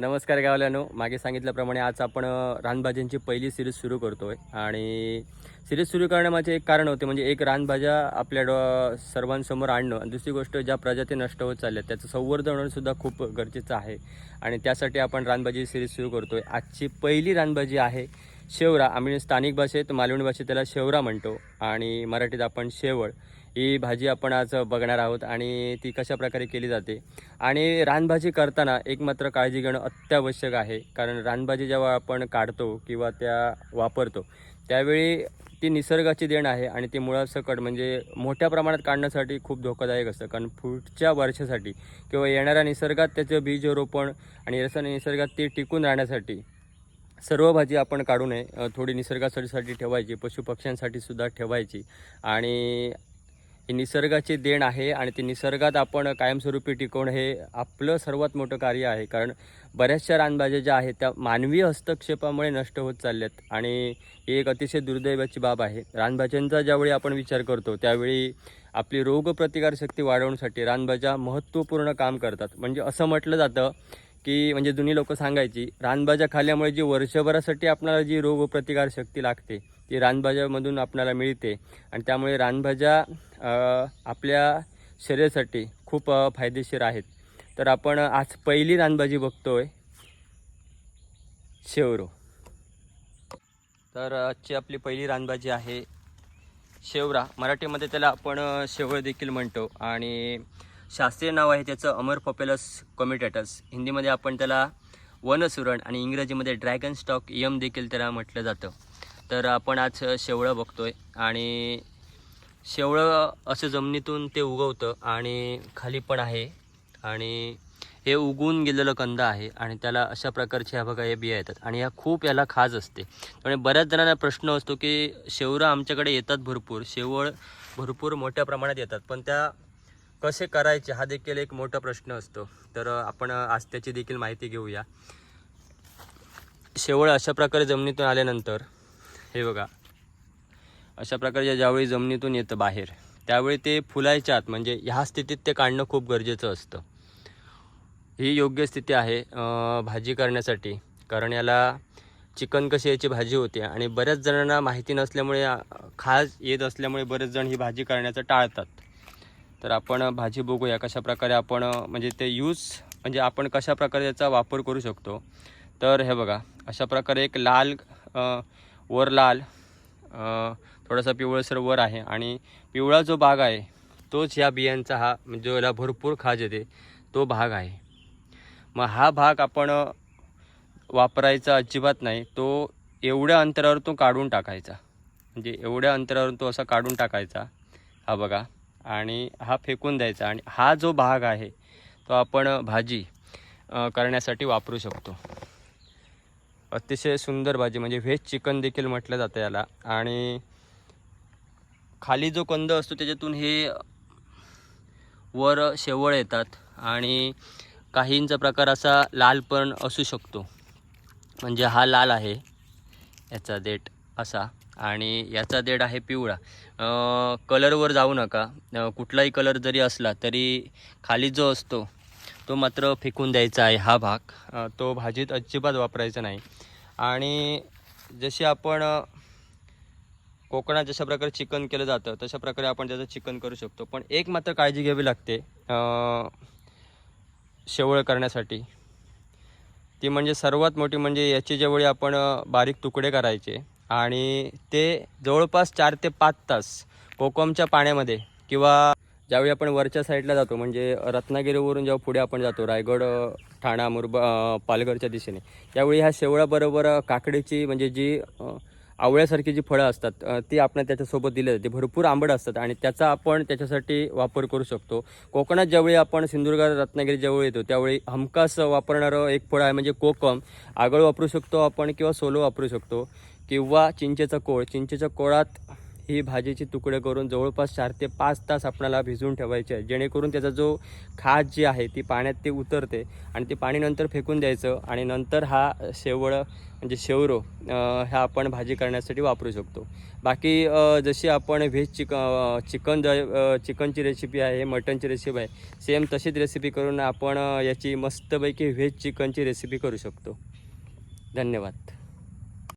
नमस्कार गावल्यानो. मागे सांगितल्याप्रमाणे आज आपण रानभाज्यांची पहिली सिरीज सुरू करतो आहे आणि सिरीज सुरू करण्यामागे एक कारण होते म्हणजे एक रानभाज्या आपल्या डॉ सर्वांसमोर आणणं आणि दुसरी गोष्ट ज्या प्रजाती नष्ट होत चालल्या त्याचं संवर्धन होणंसुद्धा खूप गरजेचं आहे. आणि त्यासाठी आपण रानभाजी सिरीज सुरू करतो आहे आजची पहिली रानभाजी आहे शेवरा आम्ही स्थानिक भाषेत मालवणी भाषेत त्याला शेवरा म्हणतो आणि मराठीत आपण शेवळ. ही भाजी आपण आज बघणार आहोत आणि ती कशा प्रकारे केली जाते. आणि रानभाजी करताना एक मात्र काळजी घेणं अत्यावश्यक आहे. कारण रानभाजी जेव्हा आपण काढतो किंवा त्या वापरतो त्यावेळी ती निसर्गाची देण आहे आणि ती मुळासकट म्हणजे मोठ्या प्रमाणात काढण्यासाठी खूप धोकादायक असतं. कारण पुढच्या वर्षासाठी किंवा येणाऱ्या निसर्गात त्याचं बीज रोपण आणि रसायन निसर्गात ती टिकून राहण्यासाठी सर्व भाजी आपण काढू नये. थोडी निसर्गासाठी ठेवायची पशुपक्ष्यांसाठी सुद्धा ठेवायची. आणि ही निसर्गाची देण आहे आणि ती निसर्गात आपण कायमस्वरूपी टिकवणं हे आपलं सर्वात मोठं कार्य आहे. कारण बऱ्याचशा रानभाज्या ज्या आहेत त्या मानवी हस्तक्षेपामुळे नष्ट होत चालल्यात. आणि ही एक अतिशय दुर्दैवाची बाब आहे. रानभाज्यांचा ज्यावेळी आपण विचार करतो त्यावेळी आपली रोगप्रतिकारशक्ती वाढवण्यासाठी रानभाज्या महत्त्वपूर्ण काम करतात. म्हणजे असं म्हटलं जातं की म्हणजे जुनी लोक सांगायची रानभाज्या खाल्ल्यामुळे जी वर्षभरासाठी आपल्याला जी रोगप्रतिकारशक्ती लागते ती रानभाज्यामधून आपल्याला मिळते. आणि त्यामुळे रानभाज्या आपल्या शरीरासाठी खूप फायदेशीर आहेत. तर आपण आज पहिली रानभाजी बघतोय शेवरो. तर आजची आपली पहिली रानभाजी आहे शेवरा. मराठीमध्ये त्याला आपण शेवळ देखील म्हणतो. आणि शास्त्रीय नाव आहे त्याचं अमर पॉप्युलस कॉमिटेटस हिंदीमध्ये आपण त्याला वनसुरण आणि इंग्रजीमध्ये ड्रॅगन स्टॉक यम देखील त्याला म्हटलं जातं. तर आपण आज शेवळं बघतोय आणि शेवळं असं जमिनीतून ते उगवतं आणि खाली पण आहे आणि हे उगवून गेलेलं कंद आहे आणि त्याला अशा प्रकारच्या ह्या बघा हे बिया येतात आणि ह्या खूप याला खाज असते. त्यामुळे बऱ्याच जणांना प्रश्न असतो की शेवरं आमच्याकडे येतात भरपूर शेवळ भरपूर मोठ्या प्रमाणात येतात पण त्या कसे करायचे हा देखील एक मोठा प्रश्न असतो. तर आपण आज त्याची देखील माहिती घेऊया. शेवळ अशा प्रकारे जमिनीतून आल्यानंतर हे बघा. अशा प्रकारच्या ज्यावेळी जमिनीतून येतं बाहेर त्यावेळी ते फुलायच्या आत म्हणजे ह्या स्थितीत ते काढणं खूप गरजेचं असतं. ही योग्य स्थिती आहे भाजी करण्यासाठी. कारण याला चिकन कशी याची भाजी होते आणि बऱ्याच जणांना माहिती नसल्यामुळे खास येत असल्यामुळे बरेच जण ही भाजी करण्याचं टाळतात. तर आपण भाजी बघूया कशा प्रकारे आपण म्हणजे ते यूज म्हणजे आपण कशा प्रकारे याचा वापर करू शकतो. तर हे बघा अशा प्रकारे एक लाल वर लाल थोडासा पिवळसर वर आहे आणि पिवळा जो भाग आहे तोच ह्या बियांचा हा म्हणजे याला भरपूर खाज येते तो भाग आहे. मग हा भाग आपण वापरायचा अजिबात नाही तो एवढ्या अंतरावर तो काढून टाकायचा. म्हणजे एवढ्या अंतरावर तो असा काढून टाकायचा. हा बघा. आणि हा फेकून द्यायचा आणि हा जो भाग आहे तो आपण भाजी करण्यासाठी वापरू शकतो. अतिशय सुंदर भाजी म्हणजे व्हेज चिकन देखील म्हटलं जातं याला. आणि खाली जो कंद असतो त्याच्यातून हे वर शेवळ येतात आणि काहींचा प्रकार असा लाल पण असू शकतो. म्हणजे हा लाल आहे याचा देठ असा. आणि याचा देड आहे पिवळा. कलरवर जाऊ नका. कुठलाही कलर जरी असला तरी खाली जो असतो तो मात्र फेकून द्यायचा आहे हा भाग. तो भाजीत अजिबात वापरायचा नाही. आणि जशी आपण कोकणात जशा प्रकारे चिकन केलं जातं तशा प्रकारे आपण त्याचं चिकन करू शकतो. पण एक मात्र काळजी घ्यावी लागते शेवळ करण्यासाठी. ती म्हणजे सर्वात मोठी म्हणजे याची ज्यावेळी आपण बारीक तुकडे करायचे आणि ते जवळपास चार ते पाच तास कोकमच्या पाण्यामध्ये किंवा ज्यावेळी आपण वरच्या साईडला जातो म्हणजे रत्नागिरीवरून जेव्हा पुढे आपण जातो रायगड ठाणा मुरबा पालघरच्या दिशेने त्यावेळी ह्या शेवळाबरोबर काकडीची म्हणजे जी आवळ्यासारखी जी फळं असतात ती आपण त्याच्यासोबत दिली जाते. भरपूर आंबड असतात आणि त्याचा आपण त्याच्यासाठी वापर करू शकतो. कोकणात ज्यावेळी आपण सिंधुदुर्ग रत्नागिरी ज्यावेळी येतो त्यावेळी हमखास वापरणारं एक फळ आहे म्हणजे कोकम. आगळ वापरू शकतो आपण किंवा सोलो वापरू शकतो. किंवा चिंचेचा कोळ. चिंचेच्या कोळात ही भाजीची तुकडे करून जवळपास चार ते पाच तास आपणाला भिजवून ठेवायचे आहे. जेणेकरून त्याचा जो खाज जी आहे ती पाण्यात ते उतरते आणि ते पाणी नंतर फेकून द्यायचं आणि नंतर हा शेवळं म्हणजे शेवरो ह्या आपण भाजी करण्यासाठी वापरू शकतो. बाकी जशी आपण व्हेज चिक चिकन ज चिकनची रेसिपी आहे मटनची रेसिपी आहे सेम तशीच रेसिपी करून आपण याची मस्तपैकी व्हेज चिकनची रेसिपी करू शकतो. धन्यवाद.